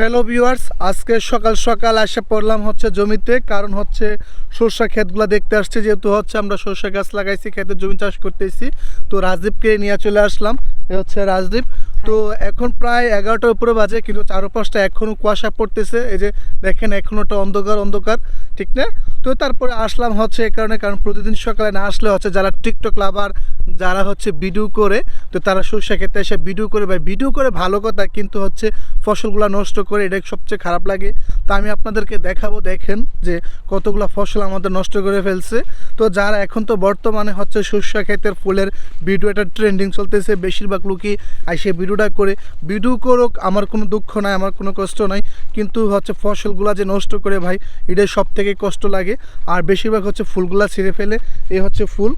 Hello viewers আজকে সকাল সকাল এসে পড়লাম হচ্ছে জমিতে, কারণ হচ্ছে সরষা ক্ষেতগুলো দেখতে আসছে, যেহেতু হচ্ছে আমরা সরষা গাছ লাগাইছি, ক্ষেতের জমি চাষ করতেছি। তো রাজদীপকে নিয়ে চলে আসলাম, এ হচ্ছে রাজদীপ। তো এখন প্রায় এগারোটার উপরে বাজে, কিন্তু চারপাশটা এখনও কুয়াশা পড়তেছে, এই যে দেখেন এখনও একটা অন্ধকার অন্ধকার, ঠিক না? তো তারপরে আসলাম হচ্ছে এই কারণে, কারণ প্রতিদিন সকালে না আসলে হচ্ছে যারা টিকটক লাভার যারা হচ্ছে ভিডিও করে, তো তারা সরষা ক্ষেতে এসে ভিডিও করে বা ভিডিও করে ভালো কথা, কিন্তু হচ্ছে ফসলগুলো নষ্ট করে এটা সবচেয়ে খারাপ লাগে। তো আমি আপনাদেরকে দেখাবো, দেখেন যে কতগুলো ফসল আমাদের নষ্ট করে ফেলছে। তো যারা এখন তো বর্তমানে হচ্ছে শস্য ক্ষেতের ফুলের ভিডিও একটা ট্রেন্ডিং চলতেছে, বেশিরভাগ লোকই সে ভিডিওটা করে। ভিডিও করুক, আমার কোনো দুঃখ নাই, আমার কোনো কষ্ট নাই। কিন্তু হচ্ছে ফসলগুলা যে নষ্ট করে ভাই, এটাই সব থেকে কষ্ট লাগে। আর বেশিরভাগ হচ্ছে ফুলগুলা ছিঁড়ে ফেলে। এই হচ্ছে ফুল।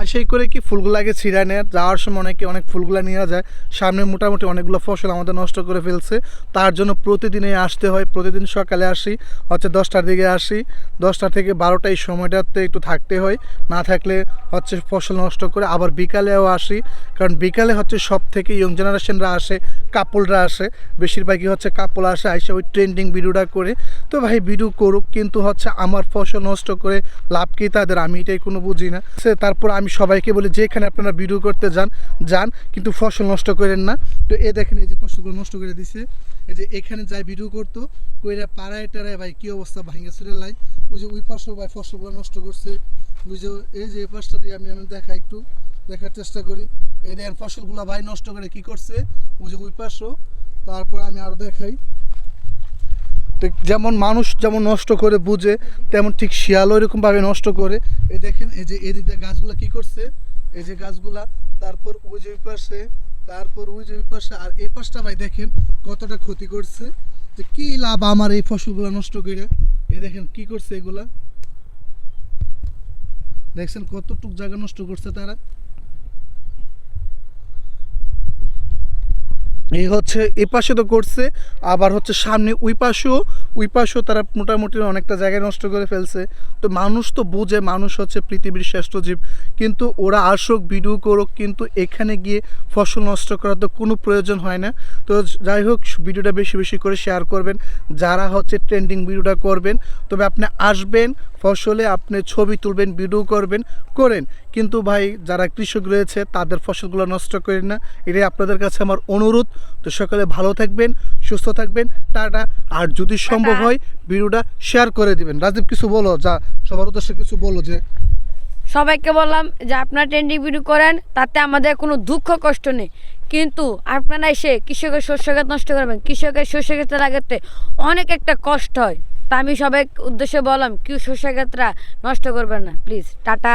আর সেই করে কি ফুলগুলাকে ছিঁড়া নেয়, যাওয়ার সময় অনেকে অনেক ফুলগুলা নিয়ে যায়, সামনে মোটামুটি অনেকগুলো ফসল আমাদের নষ্ট করে ফেলছে। তার জন্য প্রতিদিনই আসতে হয়, প্রতিদিন সকালে আসি, হচ্ছে দশটার দিকে আসি, দশটা থেকে বারোটা এই সময়টাতে একটু থাকতে হয়, না থাকলে হচ্ছে ফসল নষ্ট করে আবার বিকালেও আসি, কারণ বিকালে হচ্ছে সব থেকে ইয়ং জেনারেশনরা আসে কাপলরা আসে, বেশিরভাগই হচ্ছে কাপল আসে, আইসে ওই ট্রেন্ডিং ভিডিওটা করে। তো ভাই, ভিডিও করুক, কিন্তু হচ্ছে আমার ফসল নষ্ট করে লাভ কি তাদের? আমি এটাই কোনো বুঝি না। সে তারপর আমি সবাইকে বলি, যেখানে আপনারা ভিডিও করতে যান যান, কিন্তু ফসল নষ্ট করেন না। তো এ দেখেন, এই যে ফসলগুলো নষ্ট করে দিছে। এই যে এখানে যাই ভিডিও করতো, কইরা পাড়ায় টাড়ায়, ভাই, কি অবস্থা? ভাঙে চুরে লাই। ওই যে ওই পাশেও, ভাই, ফসলগুলো নষ্ট করছে। বুঝে এই যে এই পাশটা দিয়ে আমি আমি দেখা একটু। দেখার চেষ্টা করি। এই দেখেন ফসলগুলো ভাই নষ্ট করে কি করছে, ওই যে ওই পাশও। তারপর আমি আরও দেখাই। যেমন মানুষ যেমন নষ্ট করে বুঝে, তেমন ঠিক শিয়ালও এরকমভাবে নষ্ট করে। এই দেখেন, এই যে এই দিকটা গাছগুলা কি করছে? এই যে গাছগুলা, তারপর ওই যে ওই পাশে, তারপর ওই যে ওই পাশে, আর এই পাশটা ভাই দেখেন কতটা ক্ষতি করছে। যে কি লাভ আমার এই ফসলগুলো নষ্ট করে? এই দেখেন কি করছে এগুলা। দেখছেন কতটুক জায়গা নষ্ট করছে তারা। এই হচ্ছে এ পাশে তো করছে, আবার হচ্ছে সামনে ওই পাশেও ওই পাশেও তারা মোটামুটি অনেকটা জায়গায় নষ্ট করে ফেলছে। তো মানুষ তো বোঝে, মানুষ হচ্ছে পৃথিবীর শ্রেষ্ঠ জীব, কিন্তু ওরা আসুক, ভিডিও করুক, কিন্তু এখানে গিয়ে ফসল নষ্ট করার তো কোনো প্রয়োজন হয় না। তো যাই হোক, ভিডিওটা বেশি বেশি করে শেয়ার করবেন, যারা হচ্ছে ট্রেন্ডিং ভিডিওটা করবেন, তবে আপনি আসবেন, ফসলে আপনি ছবি তুলবেন, ভিডিও করবেন, করেন। কিন্তু ভাই, যারা কৃষক রয়েছে, তাদের ফসলগুলো নষ্ট করেন না। এটাই আপনাদের কাছে আমার অনুরোধ। তো সকালে ভালো থাকবেন সুস্থ থাকবেন টাটা। আর যদি সম্ভব হয় ভিডিওটা শেয়ার করে দিবেন। রাজীব কিছু বলো? যা সবার উদ্দেশ্যে কিছু বলো যে সবাইকে বললাম যে আপনারা ট্রেন্ডিং ভিডিও করেন তাতে আমাদের কোনো দুঃখ কষ্ট নেই। কিন্তু আপনারা এসে কৃষকের শস্য ক্ষেত নষ্ট করবেন। কৃষকের শস্য ক্ষেত্রে লাগাতে অনেক একটা কষ্ট হয়। তা আমি সবাই উদ্দেশ্যে বললাম কি শস্য ক্ষেত্রা নষ্ট করবেন না। Please tata.